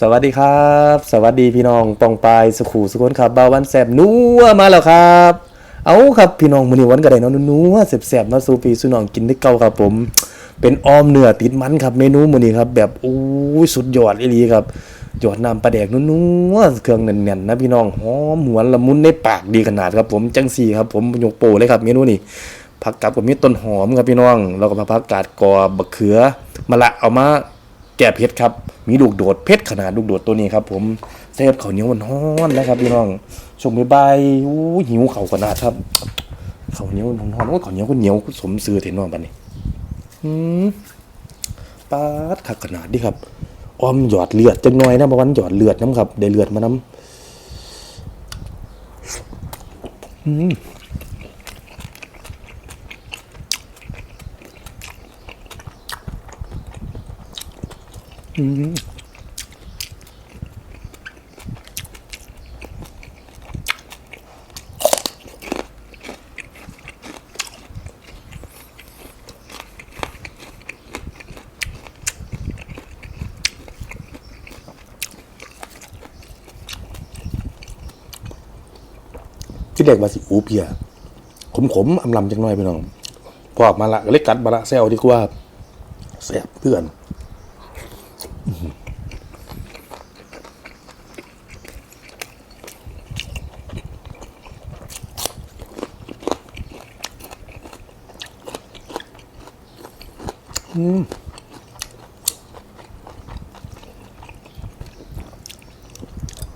สวัสดีครับ สวัสดีพี่น้องปองปายสุขูสุคนครับบาวันแสบนัวมาแล้วครับ เอาครับพี่น้องมื้อนี้วันก็ได้เนาะนัวแสบๆมาสู่พี่สู่น้องกินได้เก่าครับผม เป็นออมเนื้อติดมันครับเมนูมื้อนี้ครับ แบบอู้ยสุดยอดอีหลีครับหยอดน้ำปลาแดกนัวๆเครื่องแน่นๆนะพี่น้องหอมหวนละมุนในปากดีขนาดครับผมจังซี่ครับผมยกโปเลยครับเมนูนี้ผักกับกับมีต้นหอมครับพี่น้องแล้วก็ผักกาดกอบักเขือมะละเอามาแก้เผ็ดครับ มีลูกโดดเผ็ดขนาดลูกโดดตัวนี้ครับ ผมเซฟข้าวเหนียวมันฮ้อนนะครับพี่น้องชมบายๆอู้หิวเข่าขนาดครับข้าวเหนียวมันฮ้อนโอ้ข้าวเหนียวก็เหนียวสมซื้อเถอะน้องบัดนี้อืมปาดขักขนาดดิครับออมหยอดเลือดจังหน่อยนะบางวันหยอดเลือดน้ำครับได้เลือดมาน้ำอืม ที่เด็กว่าสิอูเพียขมขมๆอำลำจังน่อยพี่น้อง พอออกมาละก็เลยกัดบาละแซวดีกว่าแสบเพื่อน อืม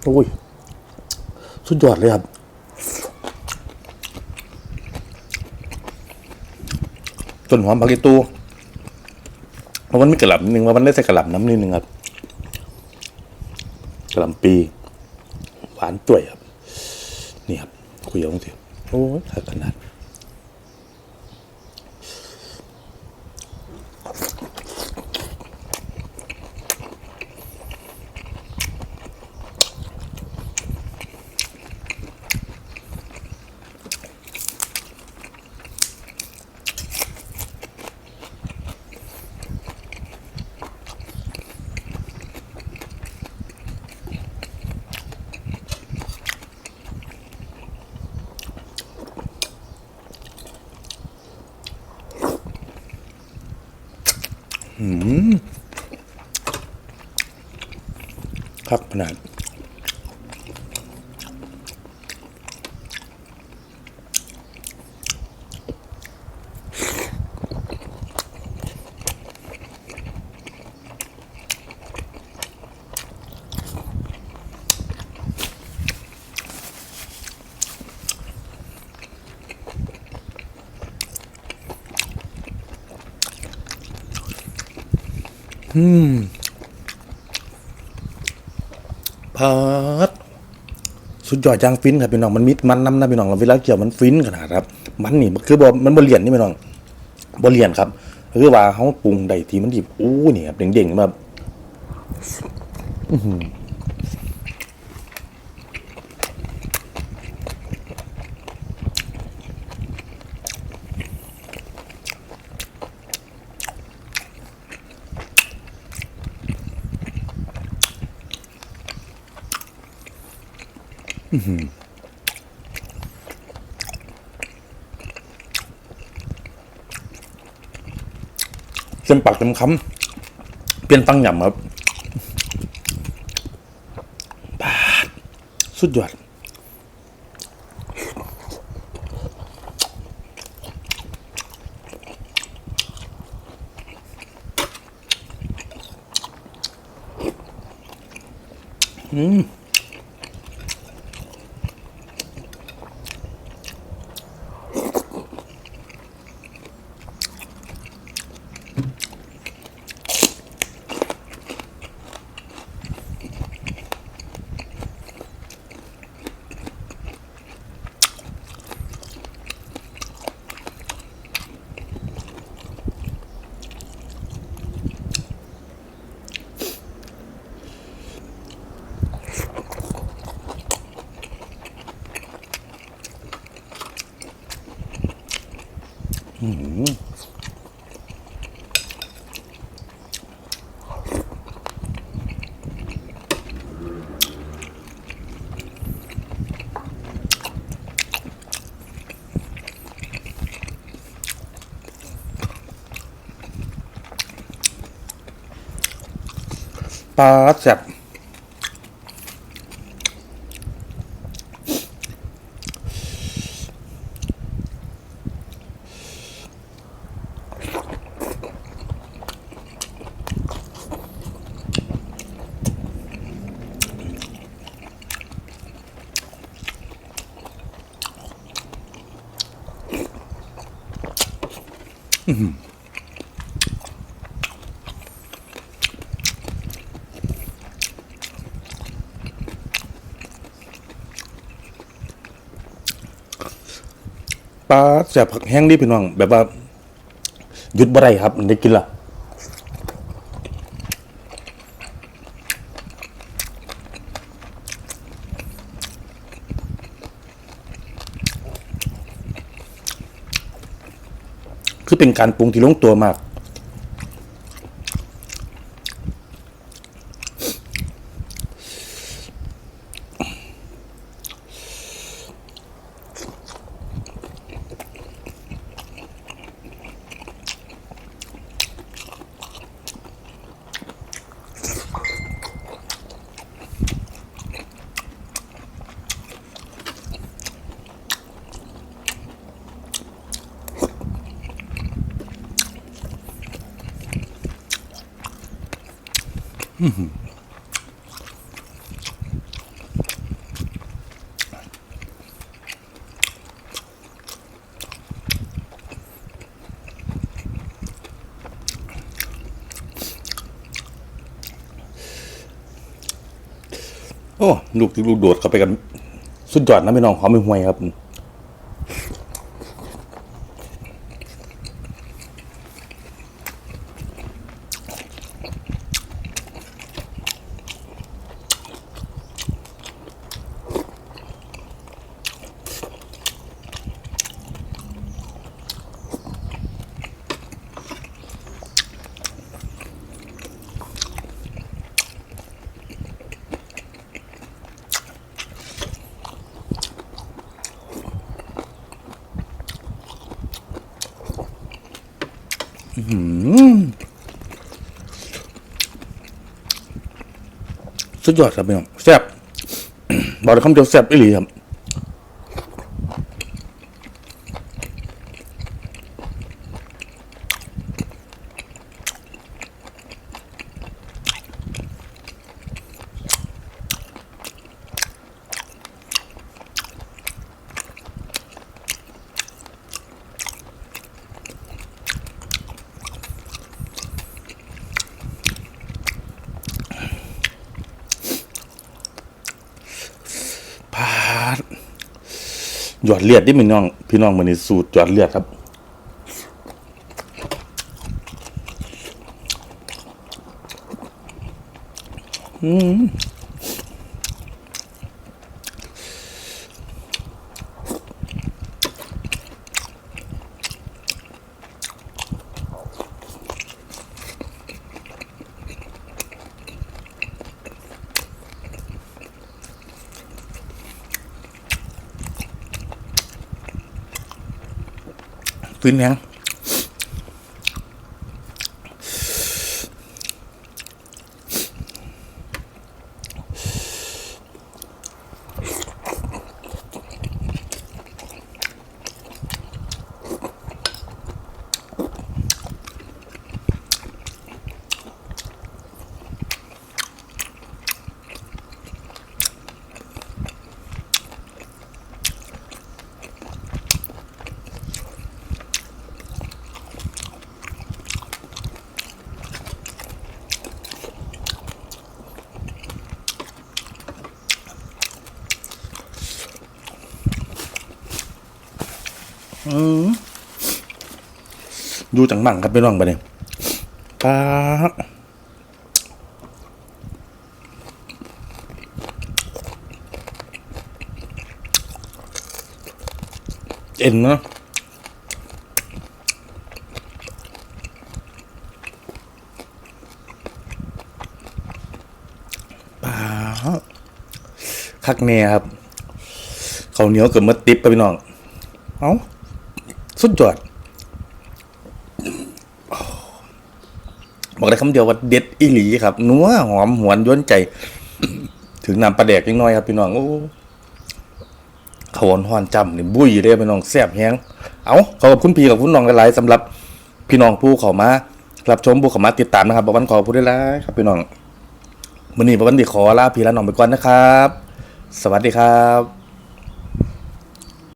โอ้ย สุดยอดเลยครับต้นหอมผักอีตูเพราะมันไม่กระหล่ำนึงว่ามันได้ใส่กระหล่ำน้ำนิดนึงครับกระหล่ำปี หวานจ่วยครับ นี่ครับคุยเอาสิโอ้ยขนาด ครับขนาด พาดสุดยอดจางฟินครับพี่น้องมันมิดมันน้ำนะพี่น้องเราเวลาเกี่ยวมันฟินขนาดครับ มันนี่มันคือบอมันบเลียนนี่พี่น้องบเลียนครับคือว่าเขาปรุงได้ทีมันดิบอู้นี่ครับเด้งๆแบบอื้อ เต็มปากเต็มคำเปลี่ยนตั้งหย่ำครับปาดสุดยอดอืม ปลาแซ่บ ปลาแซ่บผักแห้งนี่พี่น้อง แบบว่าหยุดบ่ได้ครับได้กินละคือเป็นการปรุงที่ลงตัวมาก โอ้ ลูกลูกโดดเข้าไปกัน สุดยอดนะพี่น้องหอมไม่ห่วยครับ สุดยอดครับพี่น้องแซ่บบอกเลยคำเดียวแซ่บอีหลีครับ ดหยอดเลือดดิพี่น้อง พี่น้องมันนี่สูตรหยอดเลือดครับอืม ยัง อยู่จังบังครับพี่องไปเลยปาเอ็นเนาะปาคักแน่ครับข้าวเหนียวเกือบมาติบไปพี่น้อง เอ้า สุดยอด บอกได้คำเดียวว่าเด็ดอีหลีครับ นัวหอมหวนย้วนใจ ถึงน้ำปลาแดกยังน้อยครับพี่น้องโอ้ขาวหอนจำนี่บุ้ยเลยพี่น้องแซ่บแฮงเอาขอบคุณพี่กับคุณน้องหลายๆสำหรับพี่น้องผู้เขามารับชมผู้เขามาติดตามนะครับบวันขอพูดได้แล้วครับพี่น้องมื้อนี้บวันดีขอลาพี่และน้องไปก่อนนะครับ สวัสดีครับ